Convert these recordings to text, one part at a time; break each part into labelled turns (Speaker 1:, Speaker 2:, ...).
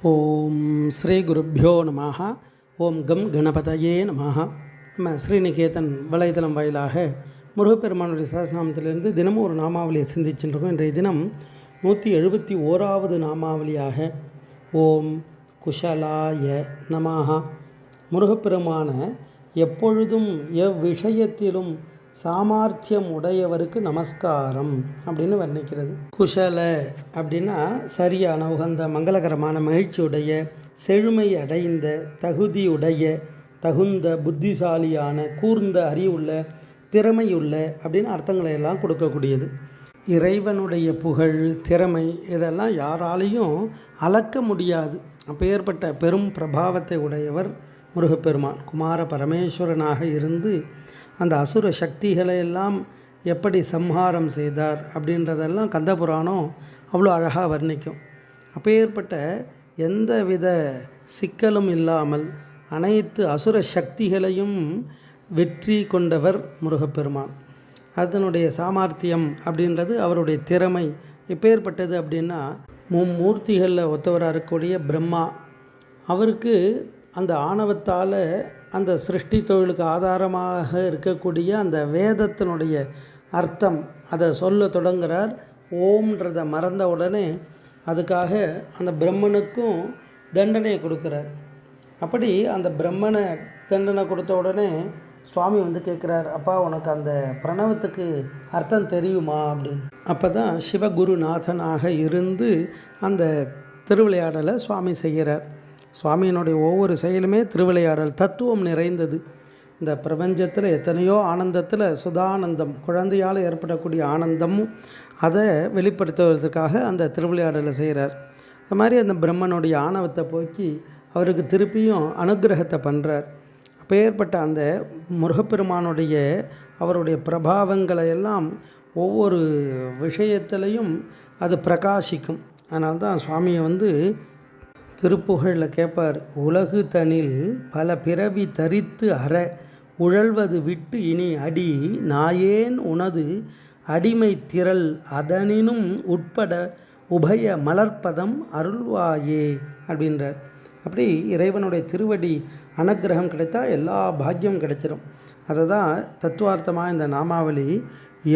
Speaker 1: ஓம் ஸ்ரீ குருப்பியோ நம ஓம் கம் கணபதையே நம நம்ம ஸ்ரீநிகேதன் வலைதளம் வாயிலாக முருகப்பெருமானுடைய சஹஸ்ரநாமத்திலிருந்து தினமும் ஒரு நாமாவளியை சிந்திச்சுருக்கோம். இன்றைய தினம் நூற்றி எழுபத்தி ஓராவது நாமாவளியாக ஓம் குஷலாய நமஹா. முருகப்பெருமான எப்பொழுதும் எவ்விஷயத்திலும் சாமார்த்தியம் உடையவருக்கு நமஸ்காரம் அப்படின்னு வர்ணிக்கிறது. குஷல அப்படின்னா சரியான உகந்த மங்களகரமான மகிழ்ச்சியுடைய செழுமை அடைந்த தகுதியுடைய தகுந்த புத்திசாலியான கூர்ந்த அறிவுள்ள திறமையுள்ள அப்படின்னு அர்த்தங்களை எல்லாம் கொடுக்கக்கூடியது. இறைவனுடைய புகழ் திறமை இதெல்லாம் யாராலையும் அளக்க முடியாது. அப்பேற்பட்ட பெரும் பிரபாவத்தை உடையவர் முருகப்பெருமான். குமார பரமேஸ்வரனாக இருந்து அந்த அசுர சக்திகளை எல்லாம் எப்படி சம்ஹாரம் செய்தார் அப்படின்றதெல்லாம் கந்தபுராணம் அவ்வளோ அழகாக வர்ணிக்கும். அப்பேற்பட்ட எந்தவித சிக்கலும் இல்லாமல் அனைத்து அசுர சக்திகளையும் வெற்றி கொண்டவர் முருகப்பெருமான். அதனுடைய சாமர்த்தியம் அப்படின்றது அவருடைய திறமை. எப்பேற்பட்டது அப்படின்னா மும்மூர்த்திகளில் ஒத்தவராக இருக்கக்கூடிய பிரம்மா. அவருக்கு அந்த ஆணவத்தால் அந்த சிருஷ்டி தொழிலுக்கு ஆதாரமாக இருக்கக்கூடிய அந்த வேதத்தினுடைய அர்த்தம் அதை சொல்ல தொடங்குகிறார் ஓம்ன்றதை மறந்த உடனே அதுக்காக அந்த பிரம்மனுக்கும் தண்டனையை கொடுக்குறார். அப்படி அந்த பிரம்மனை தண்டனை கொடுத்த உடனே சுவாமி வந்து கேட்குறார் அப்பா உனக்கு அந்த பிரணவத்துக்கு அர்த்தம் தெரியுமா? அப்படின்னு. அப்போ தான் சிவகுருநாதனாக இருந்து அந்த திருவிளையாடலை சுவாமி செய்கிறார். சுவாமியினுடைய ஒவ்வொரு செயலுமே திருவிளையாடல் தத்துவம் நிறைந்தது. இந்த பிரபஞ்சத்தில் எத்தனையோ ஆனந்தத்தில் சுதானந்தம் குழந்தையால் ஏற்படக்கூடிய ஆனந்தமும் அதை வெளிப்படுத்துவதற்காக அந்த திருவிளையாடலை செய்கிறார் அது மாதிரி அந்த பிரம்மனுடைய ஆணவத்தை போக்கி அவருக்கு திருப்பியும் அனுகிரகத்தை பண்ணுறார் அப்பேற்பட்ட அந்த முருகப்பெருமானுடைய அவருடைய பிரபாவங்களை எல்லாம் ஒவ்வொரு விஷயத்திலையும் அது பிரகாசிக்கும். அதனால தான் சுவாமியை வந்து திருப்புகழில் கேட்பார் உலகு தனில் பல பிறவி தரித்து அற உழல்வது விட்டு இனி அடி நாயேன் உனது அடிமை திரள் அதனினும் உட்பட உபய மலர்ப்பதம் அருள்வாயே அப்படின்றார். அப்படி இறைவனுடைய திருவடி அனுக்கிரகம் கிடைத்தா எல்லா பாக்கியம் கிடைச்சிடும் அதை தான் தத்துவார்த்தமாக இந்த நாமாவளி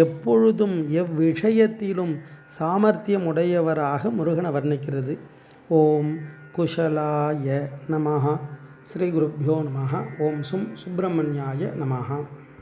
Speaker 1: எப்பொழுதும் எவ்விஷயத்திலும் சாமர்த்தியம் உடையவராக முருகனை வர்ணிக்கிறது. ஓம் குஷலாய நமஹ ஸ்ரீ குருப்பியோ நம ஓம் சும் சுப்பிரமணியாய நமஹ